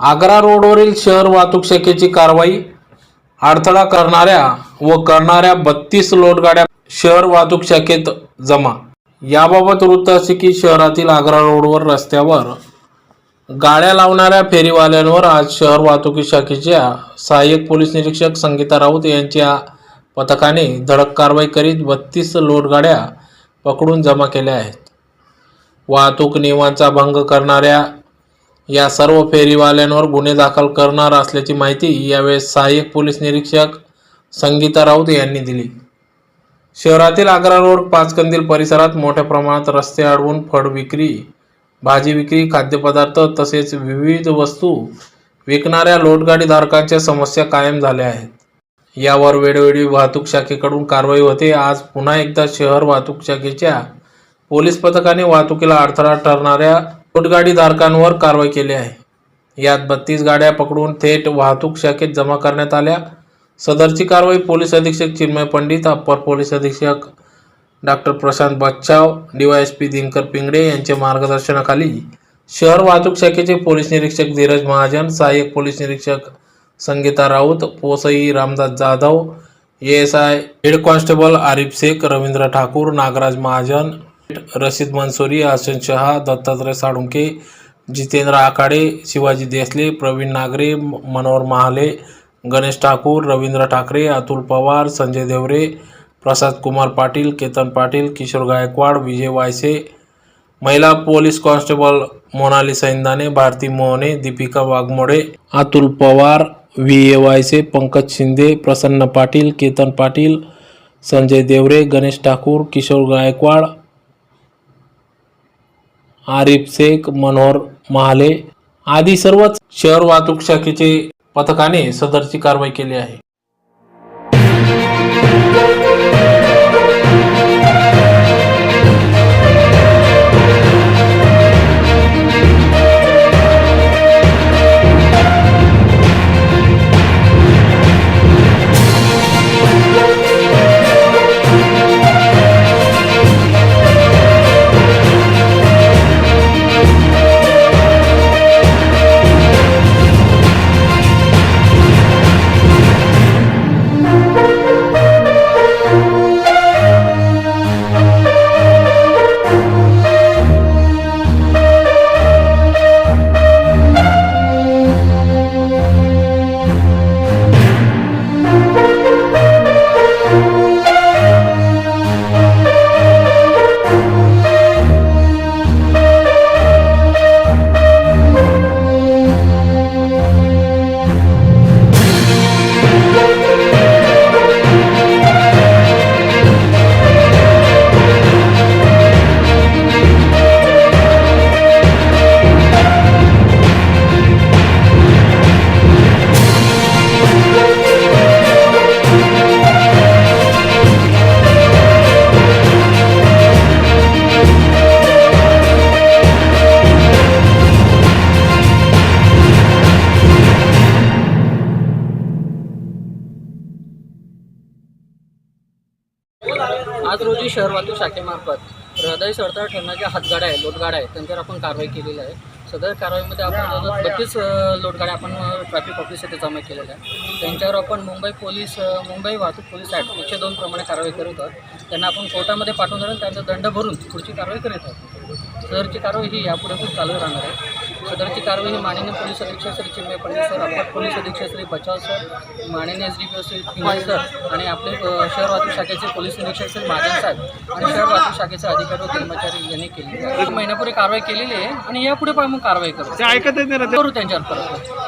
आग्रा रोडवरील शहर वाहतूक शाखेची कारवाई अडथळा करणाऱ्या व करणाऱ्या बत्तीस लोटगाड्या शहर वाहतूक शाखेत जमा. याबाबत वृत्त असे की शहरातील आग्रा रोडवर रस्त्यावर गाड्या लावणाऱ्या फेरीवाल्यांवर आज शहर वाहतुकी शाखेच्या सहाय्यक पोलीस निरीक्षक संगीता राऊत यांच्या पथकाने धडक कारवाई करीत बत्तीस लोटगाड्या पकडून जमा केल्या आहेत. वाहतूक नियमांचा भंग करणाऱ्या या सर्व फेरीवाल्यांवर गुन्हे दाखल करणार असल्याची माहिती यावेळेस सहाय्यक पोलीस निरीक्षक संगीता राऊत यांनी दिली. शहरातील आग्रा रोड पाचकंदील परिसरात मोठ्या प्रमाणात रस्ते अडवून फळ विक्री भाजी विक्री खाद्यपदार्थ तसेच विविध वस्तू विकणाऱ्या लोटगाडी धारकांच्या समस्या कायम झाल्या आहेत. यावर वेळोवेळी वाहतूक शाखेकडून कारवाई होते. आज पुन्हा एकदा शहर वाहतूक शाखेच्या पोलीस पथकाने वाहतुकीला अडथळा ठरणाऱ्या धारकांवर कारवाई केली आहे. यात बत्तीस गाड्या पकडून थेट वाहतूक शाखेत जमा करण्यात आल्या. सदरची कारवाई पोलीस अधीक्षक चिन्मय पंडित अप्पर पोलीस अधीक्षक डॉक्टर प्रशांत बच्चाव डीवायएसपी दिनकर पिंगडे यांच्या मार्गदर्शनाखाली शहर वाहतूक शाखेचे पोलीस निरीक्षक धीरज महाजन सहाय्यक पोलीस निरीक्षक संगीता राऊत पोसई Ramdas Jadhav S I head constable Arif Shaikh Ravindra Thakur Nagraj Mahajan Rashid Mansuri Hasan Shah Dattatray Salunke Jitendra Akhade Shivaji Desale Pravin Nagare Manohar Mahale Ganesh Thakur Ravindra Thackeray Atul Pawar Sanjay Deore Prasad Kumar Patil Ketan Patil Kishor Gaikwad Vijay Wayse महिला police constable Monali Saindane Bharti Mohane Deepika Waghmode Atul Pawar V A Vayse Pankaj Shinde Prasanna Patil Ketan Patil Sanjay Deore Ganesh Thakur Kishor Gaikwad Arif Shaikh Manohar Mahale आदी सर्वच शहर वाहतूक शाखेचे पथकाने सदरची कारवाई केली आहे. आज रोजी शहर वाहतूक शाखेमार्फत हृदय सडतळ ठेवण्याच्या हातगाड्या आहे लोटगाड्या आहेत त्यांच्यावर आपण कारवाई केलेली आहे. सदर कारवाईमध्ये आपण बत्तीस लोटगाड्या आपण ट्रॅफिक ऑफिस येथे जमा केलेल्या आहे त्यांच्यावर आपण मुंबई पोलीस मुंबई वाहतूक पोलीस ॲक्ट एकशे दोन प्रमाणे कारवाई करत आहोत. त्यांना आपण कोर्टामध्ये पाठवून देणार त्यांचा दंड भरून पुढची कारवाई करीत आहोत. सदरची कारवाई ही यापुढे पण चालू राहणार आहे. सदरची कारवाई ही माननीय पोलीस अधीक्षक Shri Chinmay Pandit sir upper police अधीक्षक श्री बचाव सर माननीय S D P Shri Pingale sir आणि आपले शहर वाहतूक शाखेचे पोलीस निरीक्षक श्री महाजन साहेब आणि शहर वाहतूक शाखेचे अधिकारी व कर्मचारी यांनी केली. एक महिन्यापूर्वी कारवाई केलेली आहे आणि यापुढे पण मग कारवाई करू. ऐकत नाही करू त्यांच्यावर परत.